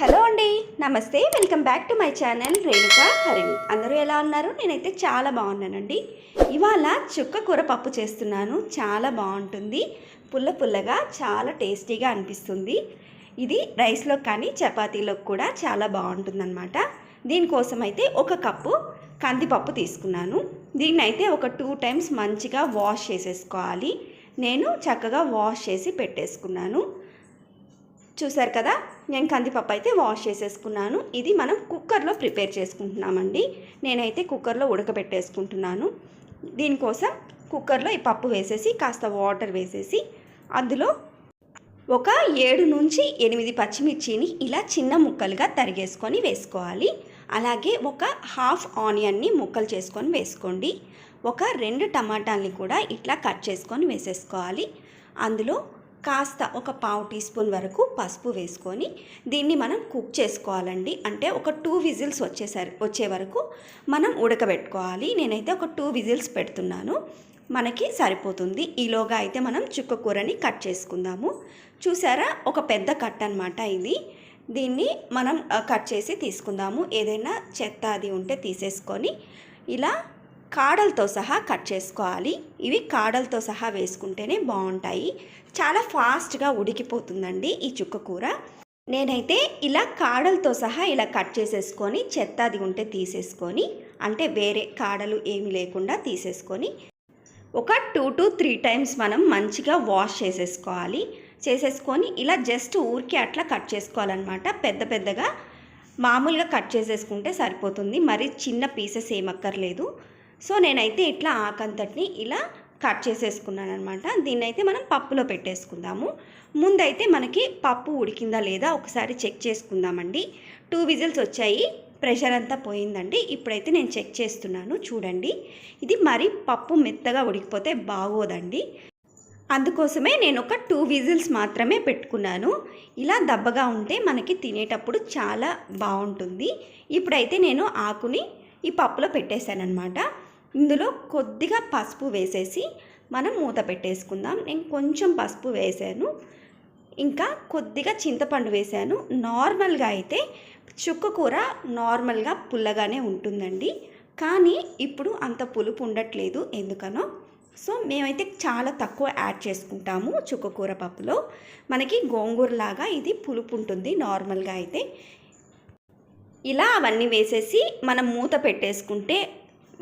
Hello అండి నమస్తే welcome back to my channel Renuka Harini. అందరూ ఎలా ఉన్నారు? నేనైతే చాలా బాగున్నానండి. ఇవాళ చుక్క కూర పప్పు చేస్తున్నాను చాలా బాగుంటుంది. పుల్ల పుల్లగా చాలా టేస్టీగా అనిపిస్తుంది. ఇది రైస్లో కానీ చపాతీలోకి కూడా చాలా బాగుంటుందన్నమాట. దీనికోసం అయితే ఒక కప్పు కందిపప్పు తీసుకున్నాను. దీన్ని అయితే ఒక టూ టైమ్స్ మంచిగా వాష్ చేసేసుకోవాలి. నేను చక్కగా వాష్ చేసి పెట్టేసుకున్నాను. చూసారు కదా నేను కందిపప్పు అయితే వాష్ చేసేసుకున్నాను. ఇది మనం కుక్కర్లో ప్రిపేర్ చేసుకుంటున్నామండి. నేనైతే కుక్కర్లో ఉడకబెట్టేసుకుంటున్నాను. దీనికోసం కుక్కర్లో ఈ పప్పు వేసేసి కాస్త వాటర్ వేసేసి అందులో ఒక ఏడు నుంచి ఎనిమిది పచ్చిమిర్చిని ఇలా చిన్న ముక్కలుగా తరిగేసుకొని వేసుకోవాలి. అలాగే ఒక హాఫ్ ఆనియన్ని ముక్కలు చేసుకొని వేసుకోండి. ఒక రెండు టమాటాలని కూడా ఇట్లా కట్ చేసుకొని వేసేసుకోవాలి. అందులో కాస్త ఒక పావు టీ స్పూన్ వరకు పసుపు వేసుకొని దీన్ని మనం కుక్ చేసుకోవాలండి. అంటే ఒక టూ విజిల్స్ వచ్చేసరి వచ్చే వరకు మనం ఉడకబెట్టుకోవాలి. నేనైతే ఒక టూ విజిల్స్ పెడుతున్నాను. మనకి సరిపోతుంది. ఈలోగా అయితే మనం చుక్క కూరని కట్ చేసుకుందాము. చూసారా? ఒక పెద్ద కట్ అనమాట ఇది. దీన్ని మనం కట్ చేసి తీసుకుందాము. ఏదైనా చెత్త అది ఉంటే తీసేసుకొని ఇలా కాడలతో సహా కట్ చేసుకోవాలి. ఇవి కాడలతో సహా వేసుకుంటేనే బాగుంటాయి. చాలా ఫాస్ట్గా ఉడికిపోతుందండి ఈ చుక్క కూర. నేనైతే ఇలా కాడలతో సహా ఇలా కట్ చేసేసుకొని చెత్త అది ఉంటే తీసేసుకొని అంటే వేరే కాడలు ఏమి లేకుండా తీసేసుకొని ఒక టూ టు త్రీ టైమ్స్ మనం మంచిగా వాష్ చేసేసుకోవాలి. చేసేసుకొని ఇలా జస్ట్ ఊరికే అట్లా కట్ చేసుకోవాలన్నమాట. పెద్ద పెద్దగా మామూలుగా కట్ చేసేసుకుంటే సరిపోతుంది. మరి చిన్న పీసెస్ ఏమక్కర్లేదు. సో నేనైతే ఇట్లా ఆకంతటిని ఇలా కట్ చేసేసుకున్నాను అనమాట దీన్ని అయితే మనం పప్పులో పెట్టేసుకుందాము. ముందైతే మనకి పప్పు ఉడికిందా లేదా ఒకసారి చెక్ చేసుకుందామండి. టూ విజిల్స్ వచ్చాయి. ప్రెషర్ అంతా పోయిందండి. ఇప్పుడైతే నేను చెక్ చేస్తున్నాను. చూడండి. ఇది మరి పప్పు మెత్తగా ఉడికిపోతే బాగోదండి. అందుకోసమే నేను ఒక టూ విజిల్స్ మాత్రమే పెట్టుకున్నాను. ఇలా దబ్బగా ఉంటే మనకి తినేటప్పుడు చాలా బాగుంటుంది. ఇప్పుడైతే నేను ఆకుని ఈ పప్పులో పెట్టేశానమాట ఇందులో కొద్దిగా పసుపు వేసేసి మనం మూత పెట్టేసుకుందాం. నేను కొంచెం పసుపు వేసాను. ఇంకా కొద్దిగా చింతపండు వేసాను. నార్మల్గా అయితే చుక్క కూర నార్మల్గా పుల్లగానే ఉంటుందండి. కానీ ఇప్పుడు అంత పులుపు ఉండట్లేదు ఎందుకనో. సో మేమైతే చాలా తక్కువ యాడ్ చేసుకుంటాము చుక్కకూర పప్పులో. మనకి గోంగూరలాగా ఇది పులుపు ఉంటుంది నార్మల్గా అయితే. ఇలా అవన్నీ వేసేసి మనం మూత పెట్టేసుకుంటే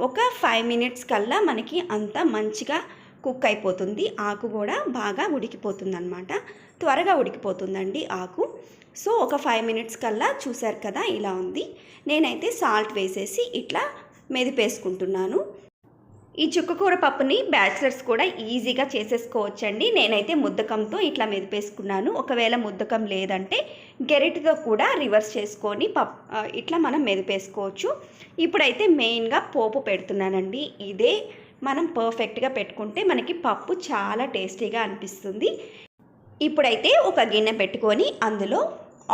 ఒక ఫైవ్ మినిట్స్ కల్లా మనకి అంతా మంచిగా కుక్ అయిపోతుంది. ఆకు కూడా బాగా ఉడికిపోతుంది అనమాట త్వరగా ఉడికిపోతుందండి ఆకు. సో ఒక ఫైవ్ మినిట్స్ కల్లా చూసారు కదా ఇలా ఉంది. నేనైతే సాల్ట్ వేసేసి ఇట్లా మెదిపేసుకుంటున్నాను. ఈ చుక్కకూర పప్పుని బ్యాచిలర్స్ కూడా ఈజీగా చేసేసుకోవచ్చండి. నేనైతే ముద్దకంతో ఇట్లా మెదిపేసుకున్నాను. ఒకవేళ ముద్దకం లేదంటే గెరిటితో కూడా రివర్స్ చేసుకొని పప్ ఇట్లా మనం మెదిపేసుకోవచ్చు. ఇప్పుడైతే మెయిన్గా పోపు పెడుతున్నానండి. ఇదే మనం పర్ఫెక్ట్గా పెట్టుకుంటే మనకి పప్పు చాలా టేస్టీగా అనిపిస్తుంది. ఇప్పుడైతే ఒక గిన్నె పెట్టుకొని అందులో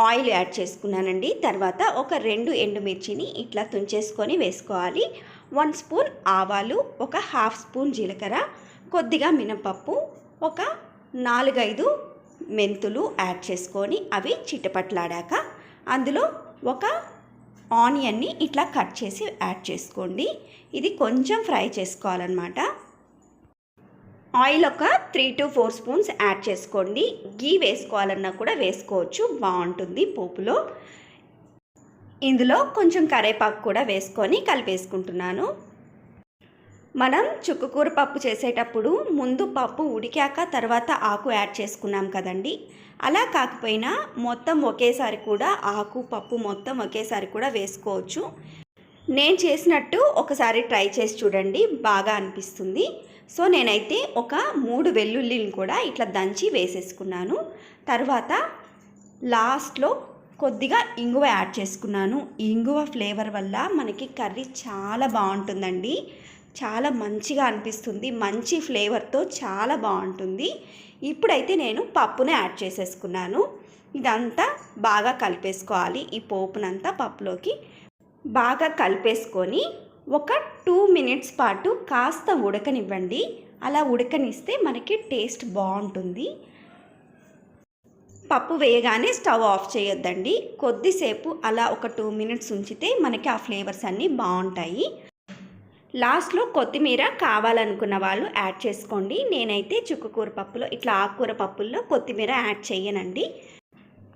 ఆయిల్ యాడ్ చేసుకున్నానండి. తర్వాత ఒక రెండు ఎండుమిర్చిని ఇట్లా తుంచేసుకొని వేసుకోవాలి. వన్ స్పూన్ ఆవాలు ఒక హాఫ్ స్పూన్ జీలకర్ర కొద్దిగా మినపప్పు ఒక నాలుగైదు మెంతులు యాడ్ చేసుకొని అవి చిటపట్లాడాక అందులో ఒక ఆనియన్ని ఇట్లా కట్ చేసి యాడ్ చేసుకోండి. ఇది కొంచెం ఫ్రై చేసుకోవాలన్నమాట. ఆయిల్ ఒక three to four spoons add చేసుకోండి. గీ వేసుకోవాలన్నా కూడా వేసుకోవచ్చు. బాగుంటుంది పోపులో. ఇందులో కొంచెం కరేపాకు కూడా వేసుకొని కలిపేసుకుంటున్నాను. మనం చుక్కకూర పప్పు చేసేటప్పుడు ముందు పప్పు ఉడికాక తర్వాత ఆకు యాడ్ చేసుకున్నాం కదండి. అలా కాకపోయినా మొత్తం ఒకేసారి కూడా ఆకు పప్పు మొత్తం ఒకేసారి కూడా వేసుకోవచ్చు. నేను చేసినట్టు ఒకసారి ట్రై చేసి చూడండి. బాగా అనిపిస్తుంది. సో నేనైతే ఒక మూడు వెల్లుల్లిని కూడా ఇట్లా దంచి వేసేసుకున్నాను. తర్వాత లాస్ట్లో కొద్దిగా ఇంగువ యాడ్ చేసుకున్నాను. ఇంగువ ఫ్లేవర్ వల్ల మనకి కర్రీ చాలా బాగుంటుందండి. చాలా మంచిగా అనిపిస్తుంది. మంచి ఫ్లేవర్తో చాలా బాగుంటుంది. ఇప్పుడైతే నేను పప్పుని యాడ్ చేసేసుకున్నాను. ఇదంతా బాగా కలిపేసుకోవాలి. ఈ పోపునంతా పప్పులోకి బాగా కలిపేసుకొని ఒక టూ మినిట్స్ పాటు కాస్త ఉడకనివ్వండి. అలా ఉడకనిస్తే మనకి టేస్ట్ బాగుంటుంది. పప్పు వేయగానే స్టవ్ ఆఫ్ చేయొద్దండి. కొద్దిసేపు అలా ఒక టూ మినిట్స్ ఉంచితే మనకి ఆ ఫ్లేవర్స్ అన్నీ బాగుంటాయి. లాస్ట్లో కొత్తిమీర కావాలనుకున్న వాళ్ళు యాడ్ చేసుకోండి. నేనైతే చుక్కకూర పప్పులో ఇట్లా ఆకుకూర పప్పుల్లో కొత్తిమీర యాడ్ చేయనండి.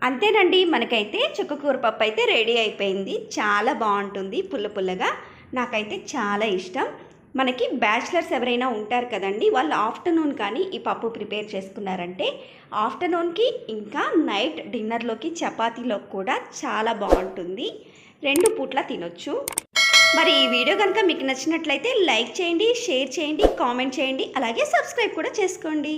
అంతేనండి మనకైతే చుక్కకూర పప్పు అయితే రెడీ అయిపోయింది. చాలా బాగుంటుంది పుల్ల పుల్లగా. నాకైతే చాలా ఇష్టం. మనకి బ్యాచిలర్స్ ఎవరైనా ఉంటారు కదండి వాళ్ళు ఆఫ్టర్నూన్ కానీ ఈ పప్పు ప్రిపేర్ చేసుకున్నారంటే ఆఫ్టర్నూన్కి ఇంకా నైట్ డిన్నర్లోకి చపాతీలోకి కూడా చాలా బాగుంటుంది. రెండు పూట్ల తినొచ్చు. మరి ఈ వీడియో కనుక మీకు నచ్చినట్లయితే లైక్ చేయండి షేర్ చేయండి కామెంట్ చేయండి అలాగే సబ్స్క్రైబ్ కూడా చేసుకోండి.